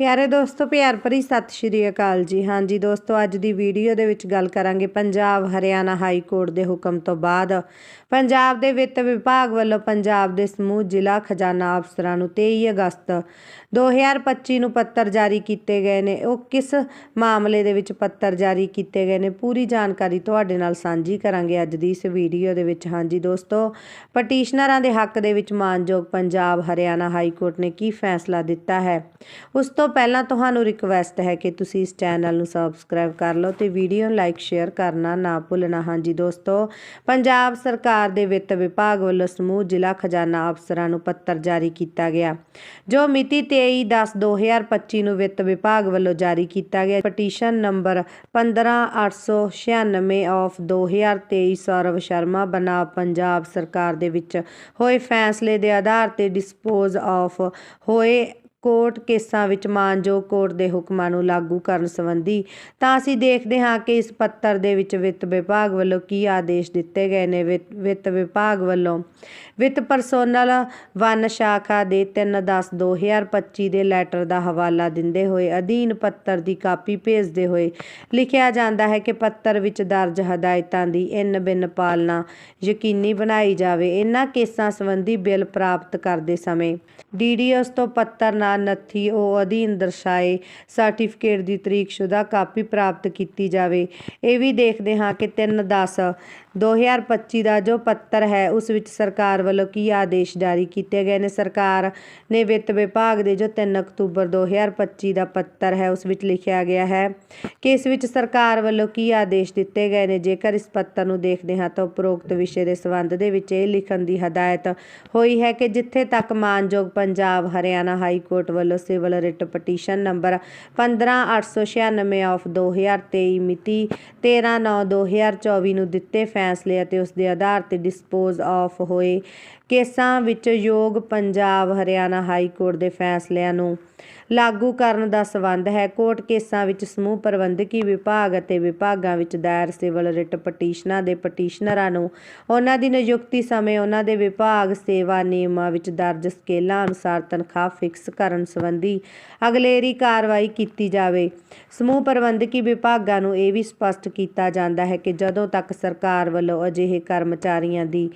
ਪਿਆਰੇ ਦੋਸਤੋ, ਪਿਆਰ ਭਰੀ ਸਤਿ ਸ਼੍ਰੀ ਅਕਾਲ ਜੀ। ਹਾਂਜੀ ਦੋਸਤੋ, ਅੱਜ ਦੀ ਵੀਡੀਓ ਦੇ ਵਿੱਚ ਗੱਲ ਕਰਾਂਗੇ ਪੰਜਾਬ ਹਰਿਆਣਾ ਹਾਈ ਕੋਰਟ ਦੇ ਹੁਕਮ ਤੋਂ ਬਾਅਦ। ਪੰਜਾਬ ਦੇ ਵਿੱਤ ਵਿਭਾਗ ਵੱਲੋਂ ਪੰਜਾਬ ਦੇ ਸਮੂਹ ਜ਼ਿਲ੍ਹਾ ਖਜ਼ਾਨਾ ਅਫਸਰਾਂ ਨੂੰ 23 ਅਗਸਤ 2025 ਨੂੰ ਪੱਤਰ ਜਾਰੀ ਕੀਤੇ ਗਏ ਨੇ। ਉਹ ਕਿਸ ਮਾਮਲੇ ਦੇ ਵਿੱਚ ਪੱਤਰ ਜਾਰੀ ਕੀਤੇ ਗਏ ਨੇ, ਪੂਰੀ ਜਾਣਕਾਰੀ ਤੁਹਾਡੇ ਨਾਲ ਸਾਂਝੀ ਕਰਾਂਗੇ ਅੱਜ ਦੀ ਇਸ ਵੀਡੀਓ ਦੇ ਵਿੱਚ। ਹਾਂਜੀ ਦੋਸਤੋ, ਪਟੀਸ਼ਨਰਾਂ ਦੇ ਹੱਕ ਦੇ ਵਿੱਚ ਮਾਨਯੋਗ ਪੰਜਾਬ ਹਰਿਆਣਾ ਹਾਈ ਕੋਰਟ ਨੇ ਕੀ ਫੈਸਲਾ ਦਿੱਤਾ ਹੈ? ਉਸ ਤੋਂ ਪਹਿਲਾਂ ਤੁਹਾਨੂੰ ਰਿਕਵੈਸਟ ਹੈ ਕਿ ਤੁਸੀਂ ਇਸ ਚੈਨਲ ਨੂੰ ਸਬਸਕ੍ਰਾਈਬ ਕਰ ਲਓ ਤੇ ਵੀਡੀਓ ਨੂੰ ਲਾਈਕ ਸ਼ੇਅਰ ਕਰਨਾ ਨਾ ਭੁੱਲਣਾ। ਹਾਂਜੀ ਦੋਸਤੋ, ਪੰਜਾਬ ਸਰਕਾਰ ਦੇ ਵਿੱਤ ਵਿਭਾਗ ਵੱਲੋਂ ਸਮੂਹ ਜ਼ਿਲ੍ਹਾ ਖਜ਼ਾਨਾ ਅਫਸਰਾਂ ਨੂੰ ਪੱਤਰ ਜਾਰੀ ਕੀਤਾ ਗਿਆ। ਜੋ ਮਿਤੀ 23/10/2025 ਨੂੰ ਵਿੱਤ ਵਿਭਾਗ ਵੱਲੋਂ ਜਾਰੀ ਕੀਤਾ ਗਿਆ petition number 15896 of 2023 Saurav Sharma ਬਣਾ ਪੰਜਾਬ ਸਰਕਾਰ ਦੇ ਵਿੱਚ ਹੋਏ ਫੈਸਲੇ ਦੇ ਆਧਾਰ ਤੇ ਡਿਸਪੋਜ਼ ਆਫ ਹੋਏ ਕੋਰਟ ਕੇਸਾਂ ਵਿੱਚ ਮਾਨਯੋਗ ਕੋਰਟ ਦੇ ਹੁਕਮਾਂ ਨੂੰ ਲਾਗੂ ਕਰਨ ਸੰਬੰਧੀ ਤਾਂ ਅਸੀਂ ਦੇਖਦੇ ਹਾਂ ਕਿ ਇਸ ਪੱਤਰ ਦੇ ਵਿੱਚ ਵਿੱਤ ਵਿਭਾਗ ਵੱਲੋਂ ਕੀ ਆਦੇਸ਼ ਦਿੱਤੇ ਗਏ ਨੇ। ਵਿੱਤ ਵਿੱਤ ਵਿਭਾਗ ਵੱਲੋਂ ਵਿੱਤ ਪਰਸੋਨਲ ਵਨ ਸ਼ਾਖਾ ਦੇ 3/10/2025 ਦੇ ਲੈਟਰ ਦਾ ਹਵਾਲਾ ਦਿੰਦੇ ਹੋਏ ਅਧੀਨ ਪੱਤਰ ਦੀ ਕਾਪੀ ਭੇਜਦੇ ਹੋਏ ਲਿਖਿਆ ਜਾਂਦਾ ਹੈ ਕਿ ਪੱਤਰ ਵਿੱਚ ਦਰਜ ਹਦਾਇਤਾਂ ਦੀ ਇਨ ਬਿਨ ਪਾਲਣਾ ਯਕੀਨੀ ਬਣਾਈ ਜਾਵੇ। ਇਹਨਾਂ ਕੇਸਾਂ ਸੰਬੰਧੀ ਬਿੱਲ ਪ੍ਰਾਪਤ ਕਰਦੇ ਸਮੇਂ ਡੀਡੀਐਸ ਤੋਂ ਪੱਤਰ ਨਾਲ ਨੱਥੀ, ਉਹ ਅਧੀਨ ਦਰਸਾਏ ਸਰਟੀਫਿਕੇਟ ਦੀ ਤਰੀਕਸ਼ੁਦਾ ਕਾਪੀ ਪ੍ਰਾਪਤ ਕੀਤੀ ਜਾਵੇ। ਇਹ ਵੀ ਦੇਖਦੇ ਹਾਂ ਕਿ 3/10 2025 ਦਾ ਜੋ ਪੱਤਰ ਹੈ, ਉਸ ਵਿੱਚ ਸਰਕਾਰ ਵੱਲੋਂ ਕੀ ਆਦੇਸ਼ ਜਾਰੀ ਕੀਤੇ ਗਏ ਨੇ? ਸਰਕਾਰ ਨੇ ਵਿੱਤ ਵਿਭਾਗ ਦੇ ਜੋ 3 ਅਕਤੂਬਰ 2025 ਦਾ ਪੱਤਰ ਹੈ, ਉਸ ਵਿੱਚ ਲਿਖਿਆ ਗਿਆ ਹੈ ਕਿ ਇਸ ਵਿੱਚ ਸਰਕਾਰ ਵੱਲੋਂ ਕੀ ਆਦੇਸ਼ ਦਿੱਤੇ ਗਏ ਨੇ? ਜੇਕਰ ਇਸ ਪੱਤਰ ਨੂੰ ਦੇਖਦੇ ਹਾਂ ਤਾਂ ਉਪਰੋਕਤ ਵਿਸ਼ੇ ਦੇ ਸੰਬੰਧ ਦੇ ਵਿੱਚ ਇਹ ਲਿਖਣ ਦੀ ਹਦਾਇਤ ਹੋਈ ਹੈ ਕਿ ਜਿੱਥੇ ਤੱਕ ਮਾਨਯੋਗ ਪੰਜਾਬ ਹਰਿਆਣਾ ਹਾਈ ਕੋਰਟ ਵੱਲੋਂ civil writ petition number 15896 of 2023 ਮਿਤੀ 13/9/2024 ਨੂੰ ਦਿੱਤੇ ਫੈਸਲੇ ਅਤੇ ਉਸ ਦੇ ਆਧਾਰ ਤੇ ਡਿਸਪੋਜ਼ ਆਫ ਹੋਏ ਕੇਸਾਂ ਵਿੱਚ ਯੋਗ ਪੰਜਾਬ ਹਰਿਆਣਾ ਹਾਈ ਕੋਰਟ ਦੇ ਫੈਸਲਿਆਂ ਨੂੰ ਲਾਗੂ ਕਰਨ ਦਾ ਸਬੰਧ ਹੈ। ਕੋਰਟ ਕੇਸਾਂ ਵਿੱਚ ਸਮੂਹ ਪ੍ਰਬੰਧਕੀ ਵਿਭਾਗ ਅਤੇ ਵਿਭਾਗਾਂ ਵਿੱਚ ਦਾਇਰ ਸਿਵਲ ਰਿਟ ਪਟੀਸ਼ਨਾਂ ਦੇ ਪਟੀਸ਼ਨਰਾਂ ਨੂੰ ਉਹਨਾਂ ਦੀ ਨਿਯੁਕਤੀ ਸਮੇਂ ਉਹਨਾਂ ਦੇ ਵਿਭਾਗ ਸੇਵਾ ਨਿਯਮਾਂ ਵਿੱਚ ਦਰਜ ਸਕੇਲਾਂ ਅਨੁਸਾਰ ਤਨਖਾਹ ਫਿਕਸ ਕਰਨ ਸੰਬੰਧੀ ਅਗਲੇਰੀ ਕਾਰਵਾਈ ਕੀਤੀ ਜਾਵੇ। ਸਮੂਹ ਪ੍ਰਬੰਧਕੀ ਵਿਭਾਗਾਂ ਨੂੰ ਇਹ ਵੀ ਸਪਸ਼ਟ ਕੀਤਾ ਜਾਂਦਾ ਹੈ ਕਿ ਜਦੋਂ ਤੱਕ ਸਰਕਾਰ ਵੱਲੋਂ ਅਜਿਹੇ ਕਰਮਚਾਰੀਆਂ ਦੀ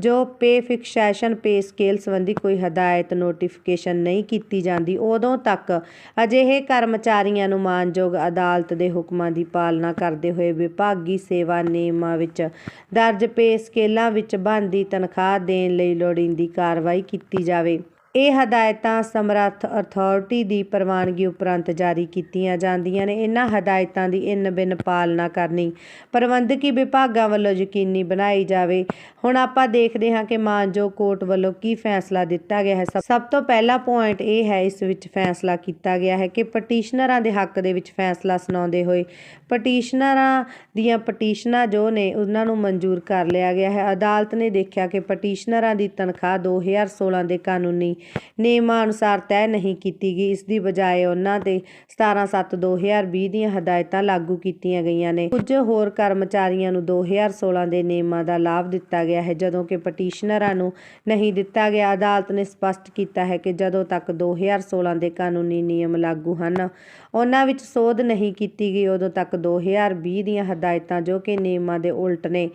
ਜੋ ਪੇ ਫਿਕਸੇਸ਼ਨ ਪੇ ਸਕੇਲ ਸੰਬੰਧੀ ਕੋਈ ਹਦਾਇਤ, ਨੋਟੀਫਿਕੇਸ਼ਨ ਨਹੀਂ ਕੀਤੀ ਜਾਂਦੀ, ਉਦੋਂ ਤੱਕ ਅਜਿਹੇ ਕਰਮਚਾਰੀਆਂ ਨੂੰ ਮਾਨਯੋਗ ਅਦਾਲਤ ਦੇ ਹੁਕਮਾਂ ਦੀ ਪਾਲਣਾ ਕਰਦੇ ਹੋਏ ਵਿਭਾਗੀ ਸੇਵਾ ਨਿਯਮਾਂ ਵਿੱਚ ਦਰਜ ਪੇ ਸਕੇਲਾਂ ਵਿੱਚ ਬਣਦੀ ਤਨਖਾਹ ਦੇਣ ਲਈ ਲੋੜੀਂਦੀ ਕਾਰਵਾਈ ਕੀਤੀ ਜਾਵੇ। ਇਹ ਹਦਾਇਤਾਂ ਸਮਰੱਥ ਅਥਾਰਟੀ ਦੀ ਪ੍ਰਵਾਨਗੀ ਉਪਰੰਤ ਜਾਰੀ ਕੀਤੀਆਂ ਜਾਂਦੀਆਂ ਨੇ। ਇਹਨਾਂ ਹਦਾਇਤਾਂ ਦੀ ਇਨ ਬਿਨ ਪਾਲਣਾ ਕਰਨੀ, ਪ੍ਰਬੰਧਕੀ ਵਿਭਾਗਾਂ ਵੱਲੋਂ ਯਕੀਨੀ ਬਣਾਈ ਜਾਵੇ। ਹੁਣ ਆਪਾਂ ਦੇਖਦੇ ਹਾਂ ਕਿ ਮਾਨਯੋਗ ਕੋਰਟ ਵੱਲੋਂ ਕੀ ਫੈਸਲਾ ਦਿੱਤਾ ਗਿਆ ਹੈ। ਸਭ ਤੋਂ ਪਹਿਲਾ ਪੁਆਇੰਟ ਇਹ ਹੈ, ਇਸ ਵਿੱਚ ਫੈਸਲਾ ਕੀਤਾ ਗਿਆ ਹੈ ਕਿ ਪਟੀਸ਼ਨਰਾਂ ਦੇ ਹੱਕ ਦੇ ਵਿੱਚ ਫੈਸਲਾ ਸੁਣਾਉਂਦੇ ਹੋਏ ਪਟੀਸ਼ਨਰਾਂ ਦੀਆਂ ਪਟੀਸ਼ਨਾਂ ਜੋ ਨੇ, ਉਹਨਾਂ ਨੂੰ ਮਨਜ਼ੂਰ ਕਰ ਲਿਆ ਗਿਆ ਹੈ। ਅਦਾਲਤ ਨੇ ਦੇਖਿਆ ਕਿ ਪਟੀਸ਼ਨਰਾਂ ਦੀ ਤਨਖਾਹ 2016 ਦੇ ਕਾਨੂੰਨੀ ਨਿਯਮਾਂ ਅਨੁਸਾਰ ਤੈਅ ਨਹੀਂ ਕੀਤੀ ਗਈ। ਇਸ ਦੀ ਬਜਾਏ ਉਹਨਾਂ ਤੇ 17/7/2020 ਦੀਆਂ ਹਦਾਇਤਾਂ ਲਾਗੂ ਕੀਤੀਆਂ ਗਈਆਂ ਨੇ। ਕੁਝ ਹੋਰ ਕਰਮਚਾਰੀਆਂ ਨੂੰ 2016 ਦੇ ਨਿਯਮਾਂ ਦਾ ਲਾਭ ਦਿੱਤਾ ਗਿਆ ਹੈ। ਜਦੋਂ ਕਿ ਪਟੀਸ਼ਨਰਾਂ ਨੂੰ ਨਹੀਂ ਦਿੱਤਾ ਗਿਆ, ਅਦਾਲਤ ਨੇ ਸਪਸ਼ਟ ਕੀਤਾ ਹੈ ਕਿ ਜਦੋਂ ਤੱਕ 2016 ਦੇ ਕਾਨੂੰਨੀ ਨਿਯਮ ਲਾਗੂ ਹਨ, ਉਹਨਾਂ ਵਿੱਚ ਸੋਧ ਨਹੀਂ ਕੀਤੀ ਗਈ, ਉਦੋਂ ਤੱਕ 2020 ਦੀਆਂ ਹਦਾਇਤਾਂ ਜੋ ਕਿ ਨਿਯਮਾਂ ਦੇ ਉਲਟ ਨੇ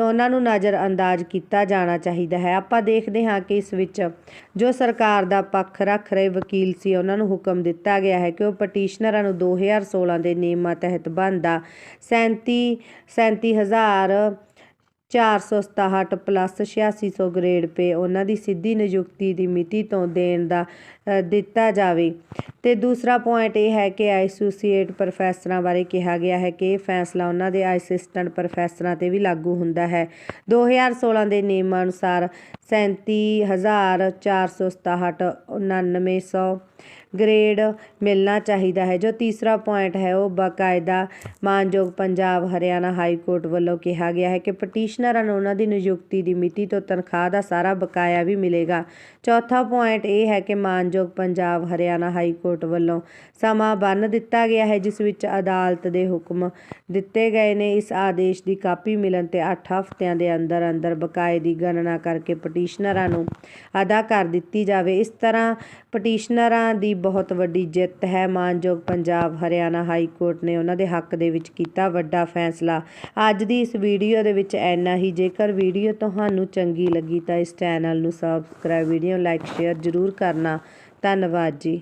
ਉਹਨਾਂ ਨੂੰ ਨਜ਼ਰ ਅੰਦਾਜ਼ ਕੀਤਾ ਜਾਣਾ ਚਾਹੀਦਾ ਹੈ। ਆਪਾਂ ਦੇਖਦੇ ਹਾਂ ਕਿ ਇਸ ਵਿੱਚ ਜੋ ਸਰਕਾਰ ਦਾ ਪੱਖ ਰੱਖ ਰਹੇ ਵਕੀਲ ਸੀ, ਉਹਨਾਂ ਨੂੰ ਹੁਕਮ ਦਿੱਤਾ ਗਿਆ ਹੈ ਕਿ ਉਹ ਪਟੀਸ਼ਨਰਾਂ ਨੂੰ 2016 ਦੇ ਨਿਯਮਾਂ ਤਹਿਤ ਬਣਦਾ 37 37000 467 ਪਲੱਸ 8600 ਗ੍ਰੇਡ ਪੇ ਉਹਨਾਂ ਦੀ ਸਿੱਧੀ ਨਿਯੁਕਤੀ ਦੀ ਮਿਤੀ ਤੋਂ ਦੇਣ ਦਾ ਦਿੱਤਾ ਜਾਵੇ। ਤੇ ਦੂਸਰਾ ਪੁਆਇੰਟ ਇਹ ਹੈ ਕਿ ਐਸੋਸੀਏਟ ਪ੍ਰੋਫੈਸਰਾਂ ਬਾਰੇ ਕਿਹਾ ਗਿਆ ਹੈ ਕਿ ਇਹ ਫੈਸਲਾ ਉਹਨਾਂ ਦੇ ਅਸਿਸਟੈਂਟ ਪ੍ਰੋਫੈਸਰਾਂ ਤੇ ਵੀ ਲਾਗੂ ਹੁੰਦਾ ਹੈ। 2016 ਦੇ ਨਿਯਮਾਂ ਅਨੁਸਾਰ 37467 9900 ਗ੍ਰੇਡ ਮਿਲਣਾ ਚਾਹੀਦਾ ਹੈ। ਜੋ ਤੀਸਰਾ ਪੁਆਇੰਟ ਹੈ, ਉਹ ਬਾਕਾਇਦਾ ਮਾਨਯੋਗ ਪੰਜਾਬ ਹਰਿਆਣਾ ਹਾਈ ਕੋਰਟ ਵੱਲੋਂ ਕਿਹਾ ਗਿਆ ਹੈ ਕਿ ਪਟੀਸ਼ਨਰਾਂ ਨੂੰ ਉਹਨਾਂ ਦੀ ਨਿਯੁਕਤੀ ਦੀ ਮਿਤੀ ਤੋਂ ਤਨਖਾਹ ਦਾ ਸਾਰਾ ਬਕਾਇਆ ਵੀ ਮਿਲੇਗਾ। ਚੌਥਾ ਪੁਆਇੰਟ ਇਹ ਹੈ ਕਿ ਮਾਨਯੋਗ ਪੰਜਾਬ ਹਰਿਆਣਾ ਹਾਈ ਕੋਰਟ ਵੱਲੋਂ ਸਮਾਂ ਬੰਨ ਦਿੱਤਾ ਗਿਆ ਹੈ, ਜਿਸ ਵਿੱਚ ਅਦਾਲਤ ਦੇ ਹੁਕਮ ਦਿੱਤੇ ਗਏ ਨੇ। ਇਸ ਆਦੇਸ਼ ਦੀ ਕਾਪੀ ਮਿਲਣ ਤੇ 8 ਹਫ਼ਤਿਆਂ ਦੇ ਅੰਦਰ ਅੰਦਰ ਬਕਾਏ ਦੀ ਗਣਨਾ ਕਰਕੇ ਪਟੀਸ਼ਨਰਾਂ ਨੂੰ ਅਦਾ ਕਰ ਦਿੱਤੀ ਜਾਵੇ। ਇਸ ਤਰ੍ਹਾਂ ਪਟੀਸ਼ਨਰਾਂ ਦੀ ਬਹੁਤ ਵੱਡੀ ਜਿੱਤ ਹੈ। ਮਾਨਯੋਗ ਪੰਜਾਬ ਹਰਿਆਣਾ ਹਾਈ ਕੋਰਟ ਨੇ ਉਹਨਾਂ ਦੇ ਹੱਕ ਦੇ ਵਿੱਚ ਕੀਤਾ ਵੱਡਾ ਫੈਸਲਾ। ਅੱਜ ਦੀ ਇਸ ਵੀਡੀਓ ਦੇ ਵਿੱਚ ਇੰਨਾ ਹੀ। ਜੇਕਰ ਵੀਡੀਓ ਤੁਹਾਨੂੰ ਚੰਗੀ ਲੱਗੀ ਤਾਂ ਇਸ ਚੈਨਲ ਨੂੰ ਸਬਸਕ੍ਰਾਈਬ ਵੀਡੀਓ ਲਾਈਕ ਸ਼ੇਅਰ ਜ਼ਰੂਰ ਕਰਨਾ। ਧੰਨਵਾਦ ਜੀ।